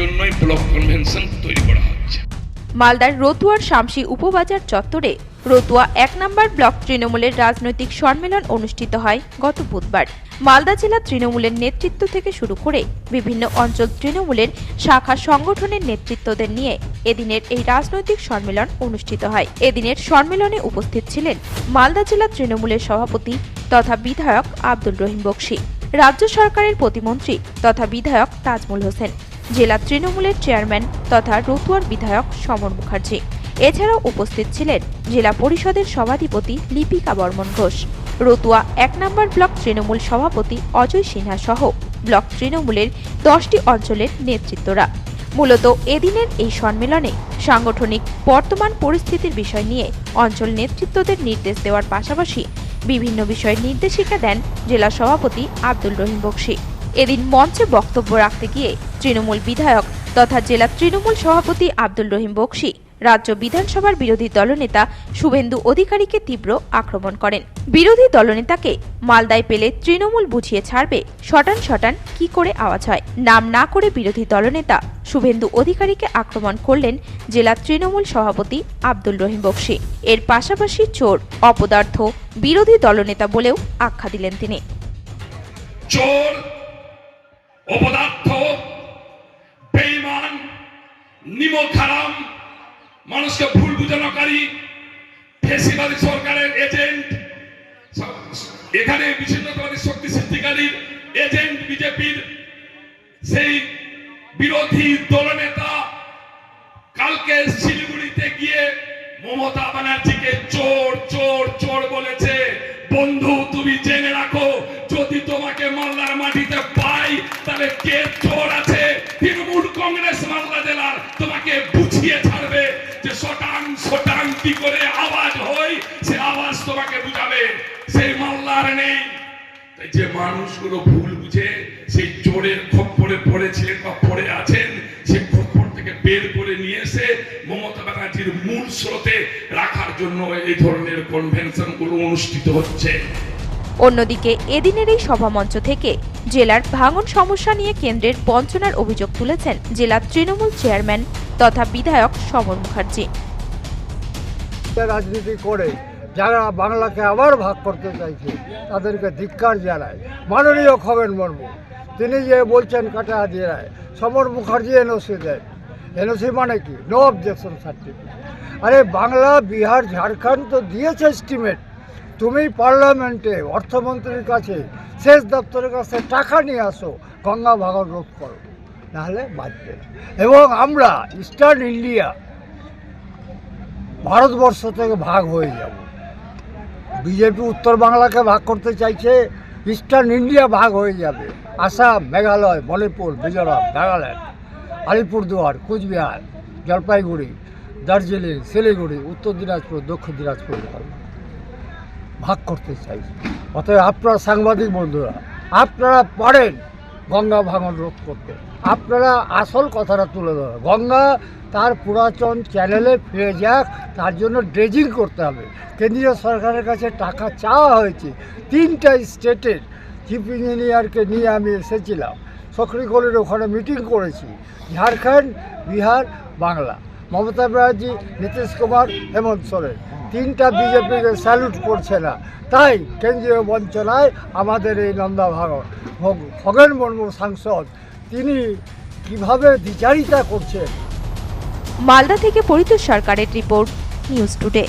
জন্যই block convention তৈরি করা হচ্ছে। মালদার রতুয়ার শামসি উপবাজার চত্বরে রতুয়া এক নম্বর ব্লক তৃণমূলের রাজনৈতিক সম্মেলন অনুষ্ঠিত হয় গত বুধবার। মালদা জেলা তৃণমূলের নেতৃত্ব থেকে শুরু করে বিভিন্ন অঞ্চল তৃণমূলের শাখা সংগঠনের নেতৃত্বদের নিয়ে এদিনের এই রাজনৈতিক সম্মেলন অনুষ্ঠিত হয়। এদিনের সম্মেলনে উপস্থিত ছিলেন মালদা জেলা তৃণমূলের সভাপতি তথা বিধায়ক আব্দুল রহিম বক্সি, রাজ্য সরকারের প্রতিমন্ত্রী তথা বিধায়ক তাজমুল হোসেন। জেলা তৃণমূলের চেয়ারম্যান তথা রতুয়ার বিধায়ক সমর মুখার্জি। এছাড়াও উপস্থিত ছিলেন জেলা পরিষদের সভাধিপতি লিপিকা বর্মন ঘোষ। রতুয়া এক নম্বর ব্লক তৃণমূল সভাপতি অজয় সিনহা সহ ব্লক তৃণমূলের দশটি অঞ্চলের নেতৃত্বরা। মূলত এদিনের এই সম্মেলনে সাংগঠনিক বর্তমান পরিস্থিতির বিষয় নিয়ে অঞ্চল নেতৃত্বদের নির্দেশ দেওয়ার পাশাপাশি বিভিন্ন বিষয়ের নির্দেশিকা দেন জেলা সভাপতি আব্দুল রহিম বক্সি। এদিন মঞ্চে বক্তব্য রাখতে গিয়ে তৃণমূল বিধায়ক তথা জেলা তৃণমূল সভাপতি আব্দুল রহিম বক্সি, রাজ্য বিধানসভার বিরোধী দলনেতা শুভেন্দু অধিকারীকে তীব্র আক্রমণ করেন। বিরোধী দলনেতাকে মালদায় পেলে তৃণমূল বুঝিয়ে ছাড়বে, শটান শটান কি করে আওয়াজ হয়? নাম না করে বিরোধী দলনেতা শুভেন্দু অধিকারীকে আক্রমণ করলেন জেলা তৃণমূল সভাপতি আব্দুল রহিম বক্সি। এর পাশাপাশি চোর, অপদার্থ, বিরোধী দলনেতা বলেও আখ্যা দিলেন তিনি। চোর অপদার্থ, বেঈমান নিমক হারাম মানুষকে ভুল বুঝানোকারী, ফেসিবাদী সরকারের এজেন্ট, এখানে বিচ্ছিন্নতাবাদী শক্তি সৃষ্টিকারী এজেন্ট বিজেপির সেই বিরোধী দলনেতা কালকে শিলিগুড়িতে গিয়ে মমতা ব্যানার্জিকে চোর চোর চোর বলেছে, বন্ধু, তুমি জেনে রাখো, যদি তোমাকে মালদার মাটিতে পাই তাহলে কে আছে? তৃণমূল কংগ্রেস মালদা জেলার তোমাকে বুঝিয়ে ছাড়বে যে কি করে আওয়াজ হয়? সে আওয়াজ তোমাকে বুঝাবে। সেই মালদার নেই। যে মানুষগুলো ভুল বুঝে, সেই চোরের খপ্পরে পড়েছিলেন বা পড়ে আছেন সেই খপ্পর থেকে বের করে নিয়ে এসে মমতা ব্যানার্জির মূল স্রোতে রাখার জন্য এই ধরনের কনভেনশনগুলো অনুষ্ঠিত হচ্ছে। অন্যদিকে এদিনের এই সভামঞ্চ থেকে জেলার ভাঙন সমস্যা নিয়ে কেন্দ্রের বঞ্চনার অভিযোগ তুলেছেন জেলা তৃণমূল চেয়ারম্যান তথা বিধায়ক সমর মুখার্জি। রাজনীতি করে যারা বাংলাকে আবার ভাগ করতে চাইছে, তাদেরকে ধিক্কার জানায়। মাননীয় খগেন মুর্মু, তিনি যে বলছেন কাটা দিয়ে সমর মুখার্জি এনওসি দেন। এনওসি মানে কি? নো অবজেকশন সার্টিফিকেট আরে বাংলা, বিহার, ঝাড়খণ্ড তো দিয়েছে এস্টিমেট তুমি পার্লামেন্টে অর্থমন্ত্রীর কাছে শেষ দপ্তরের কাছে টাকা নিয়ে আসো, গঙ্গা ভাগন রোধ করো, নাহলে বাঁচবে। এবং আমরা ইস্টার্ন ইন্ডিয়া ভারতবর্ষ থেকে ভাগ হয়ে যাব বিজেপি উত্তর বাংলাকে ভাগ করতে চাইছে ইস্টার্ন ইন্ডিয়া ভাগ হয়ে যাবে আসাম, মেঘালয়, মণিপুর, মিজোরাম, নাগাল্যান্ড, আলিপুরদুয়ার, কুচবিহার, জলপাইগুড়ি, দার্জিলিং, শিলিগুড়ি, উত্তর দিনাজপুর, দক্ষিণ দিনাজপুর ভাগ করতে চাই। অতএব আপনারা সাংবাদিক বন্ধুরা, আপনারা পারেন গঙ্গা ভাঙন রোধ করতে। আপনারা আসল কথাটা তুলে ধরেন গঙ্গা তার পুরাতন চ্যানেলে ফিরে যাক, তার জন্য ড্রেজিং করতে হবে। কেন্দ্রীয় সরকারের কাছে টাকা চাওয়া হয়েছে। তিনটা স্টেটের চিফ ইঞ্জিনিয়ারকে নিয়ে আমি এসেছিলাম। সক্রিকলের ওখানে মিটিং করেছি। ঝাড়খণ্ড, বিহার, বাংলা। মমতা ব্যানার্জি, নীতিশ কুমার, হেমন্ত সোরেন। তিনটা বিজেপিকে স্যালুট করছে না। তাই কেন্দ্রীয় বঞ্চনায় আমাদের এই নন্দা ভাগন খগেন মর্ম সাংসদ, তিনি কীভাবে বিচারিতা করছেন? মালদা থেকে পরিতোষ সরকারের রিপোর্ট, নিউজ টুডে।